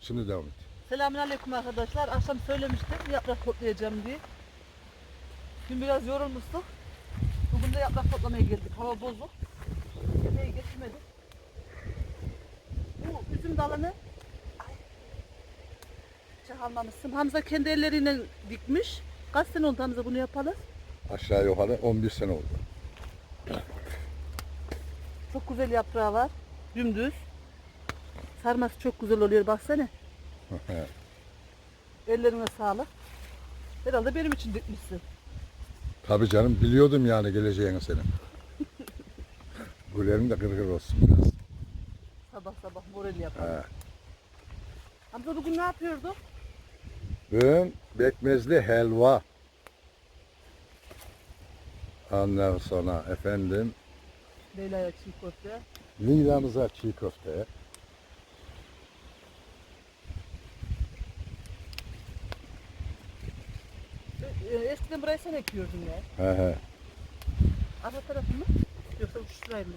Şimdi devam et. Selamünaleyküm arkadaşlar. Akşam söylemiştim yaprak toplayacağım diye. Dün biraz yorulmuştuk. Bugün de yaprak toplamaya geldik. Hava bozuk. Yemeği getirmedik. Bu üzüm dalını Ay. Hiç almamışsın. Hamza kendi elleriyle dikmiş. Kaç sene oldu Hamza bunu yapalı? Aşağı yukarı 11 sene oldu. Çok güzel yaprağı var. Dümdüz. Sarması çok güzel oluyor baksana. Ellerine sağlık. Herhalde benim için dikmişsin. Tabii canım biliyordum yani geleceğini senin. Güllerin de kırgır olsun biraz. Sabah sabah moral yapalım. He. Hamza bugün ne yapıyordu? Bugün bekmezli helva. Ondan sonra efendim Leyla'ya çiğ köfte. Nilamıza çiğ köfte. Eskiden burayı sen ekiyordun ya. He he. Arka tarafı mı? Yoksa bu şurayı mı?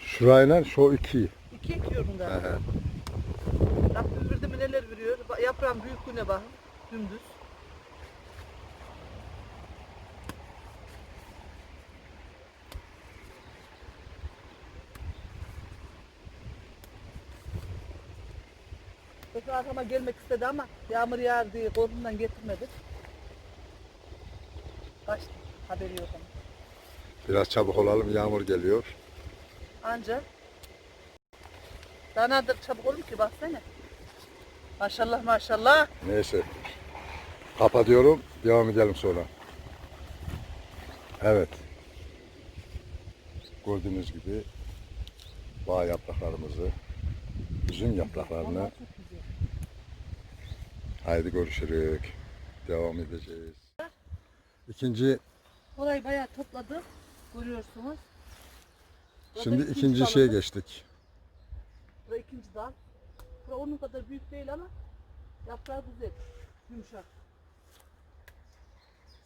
Şurayla şu iki. İki ekiyordun He galiba. he. Rabbim de mi neler veriyor. Yaprağın büyüklüğüne bakın. Dümdüz. Efe arkama gelmek istedi ama yağmur yağar diye korkumdan getirmedi. Kaçtı. Haberi yok ama. Biraz çabuk olalım yağmur geliyor. Anca. Daha nadir çabuk olur ki baksana. Maşallah maşallah. Neyse. Kapatıyorum. Devam edelim sonra. Evet. Gördüğünüz gibi bağ yapraklarımızı, üzüm yapraklarını haydi görüşürüz. Devam edeceğiz. İkinci, Orayı bayağı topladık. Görüyorsunuz. Burada şimdi ikinci ikinci şeye dalımız. geçtik. Burası ikinci dal. Bura onun kadar büyük değil ama yaprağı güzel. Yumuşak.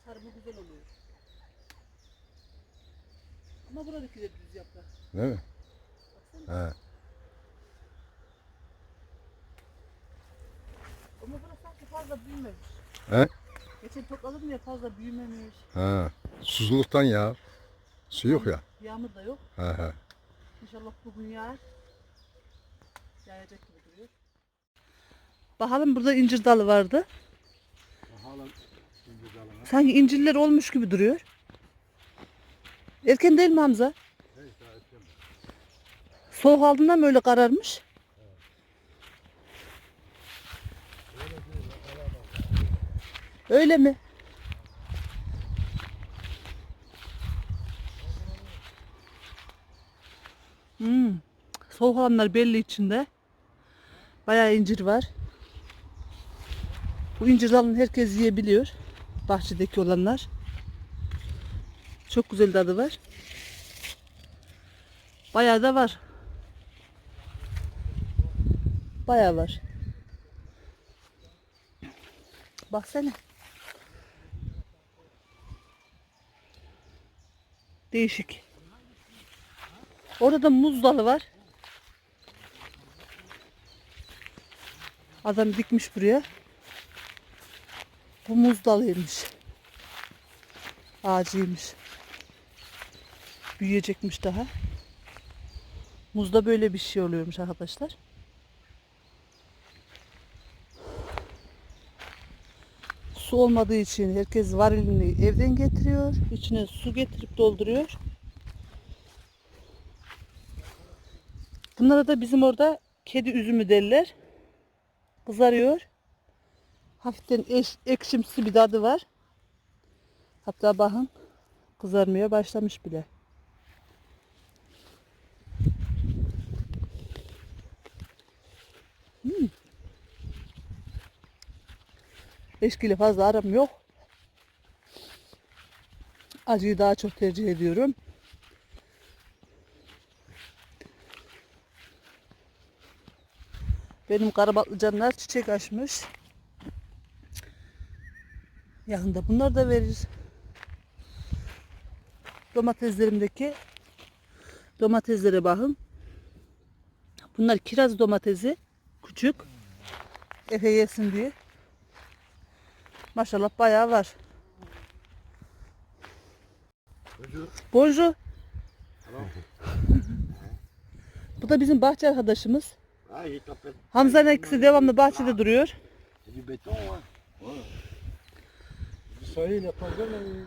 Sarımı güzel oluyor. Ama buradaki de düz yaprak. Değil mi? Baksana. He. Ama burası sanki fazla büyümemiş. He? Geçen topladım ya fazla büyümemiş. Ha. Susuzluktan ya. Su yok ya. Yağmur da yok. He he. İnşallah bugün yağar. Yağacak gibi duruyor. Bakalım burada incir dalı vardı. Sanki incirler olmuş gibi duruyor. Erken değil mi Hamza? Soğuk aldığından mı öyle kararmış? Öyle mi? Hmm. Soğuk olanlar belli içinde. Bayağı incir var. Bu incir dalını herkes yiyebiliyor. Bahçedeki olanlar. Çok güzel tadı var. Bayağı da var. Bayağı var. Baksana. Değişik. Orada da muz dalı var. Adam dikmiş buraya. Bu muz dalıymış. Ağacıymış. Büyüyecekmiş daha. Muzda böyle bir şey oluyormuş arkadaşlar. Su olmadığı için herkes varilini evden getiriyor. İçine su getirip dolduruyor. Bunlara da bizim orada kedi üzümü derler. Kızarıyor. Hafiften eş, ekşimsi bir tadı var. Hatta bakın kızarmaya başlamış bile. Hmm. Eşkiyle fazla aram yok. Acıyı daha çok tercih ediyorum. Benim karabatlıcanlar çiçek açmış. Yakında bunlar da verir. Domateslerimdeki domateslere bakın. Bunlar kiraz domatesi. Küçük. Efe yesin diye. Maşallah bayağı var. Bonjour. Bu da bizim bahçe arkadaşımız. Ah, Hamza'nın ikisi devamlı bahçede duruyor.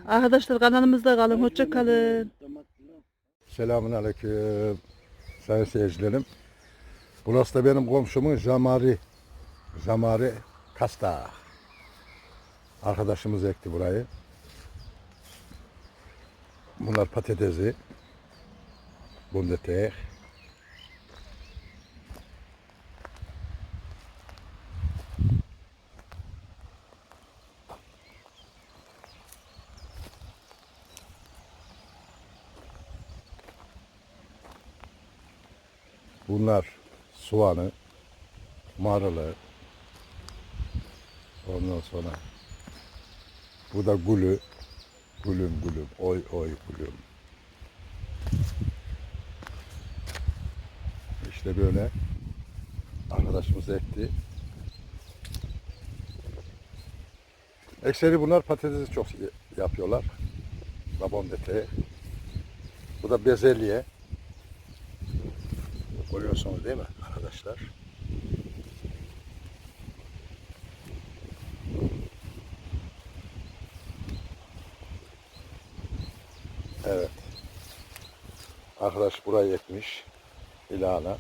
Arkadaşlar kanalımızda kalın. Hoşça kalın. Selamun aleyküm sayın seyircilerim. Burası da benim komşumun Jamari. Jamari Kasta. Arkadaşımız ekti burayı. Bunlar patatesi. Bundetek. Bunlar soğanı, marılı. Ondan sonra bu da gülü. Gülüm gülüm, oy oy gülüm. İşte böyle arkadaşımız ekti. Ekseri bunlar patatesi çok yapıyorlar. Babam dete. Bu da bezelye. Görüyorsunuz değil mi arkadaşlar? Evet. Arkadaş burayı ekmiş. İlana.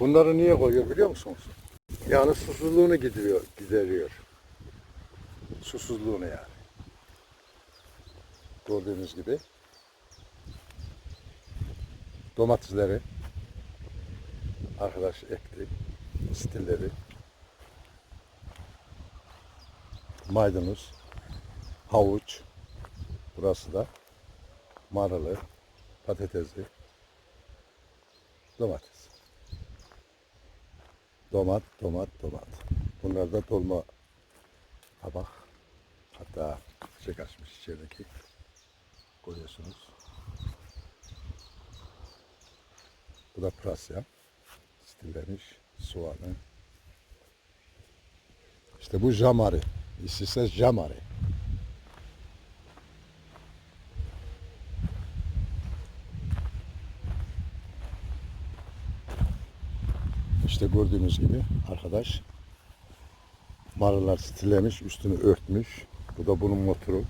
Bunları niye koyuyor biliyor musunuz? Yani susuzluğunu gideriyor, gideriyor. Susuzluğunu yani. Gördüğünüz gibi. Domatesleri arkadaş ekti. Stilleri. Maydanoz. Havuç. Burası da marılı. Patatesli. Domates. Domat, domat, domat. Bunlar da dolma tabak. Hatta çiçek açmış içerideki. Görüyorsunuz. Bu da pırasya. Stillemiş. Soğanı. İşte bu jamari. İsise jamari. İşte gördüğünüz gibi arkadaş marılar stillemiş, üstünü örtmüş. Bu da bunun motoru.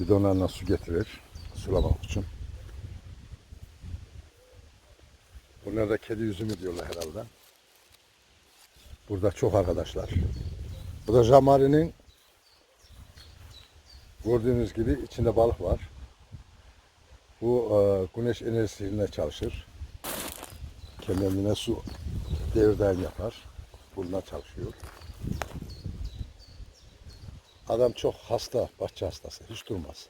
Bidonlarına su getirir sulamak için. Bunlar da kedi üzümü diyorlar herhalde. Burada çok arkadaşlar. Bu da jamarinin gördüğünüz gibi içinde balık var. Bu e, güneş enerjisiyle çalışır. Kendine su devirden yapar. Bununla çalışıyor. Adam çok hasta, bahçe hastası. Hiç durmaz.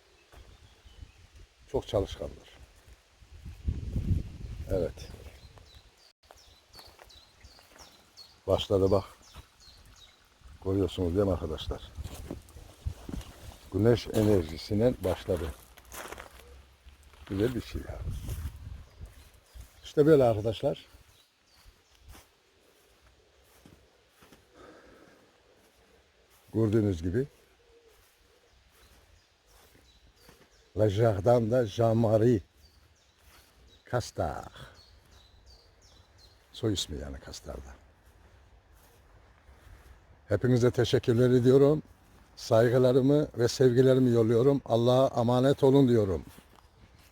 Çok çalışkandır. Evet. Başladı bak. Görüyorsunuz değil mi arkadaşlar? Güneş enerjisinden başladı. Güzel bir şey. İşte böyle arkadaşlar. Gördüğünüz gibi. La Jardin de Jean-Marie Castar. Soy ismi yani Castar'da. Hepinize teşekkürler ediyorum. Saygılarımı ve sevgilerimi yolluyorum. Allah'a emanet olun diyorum.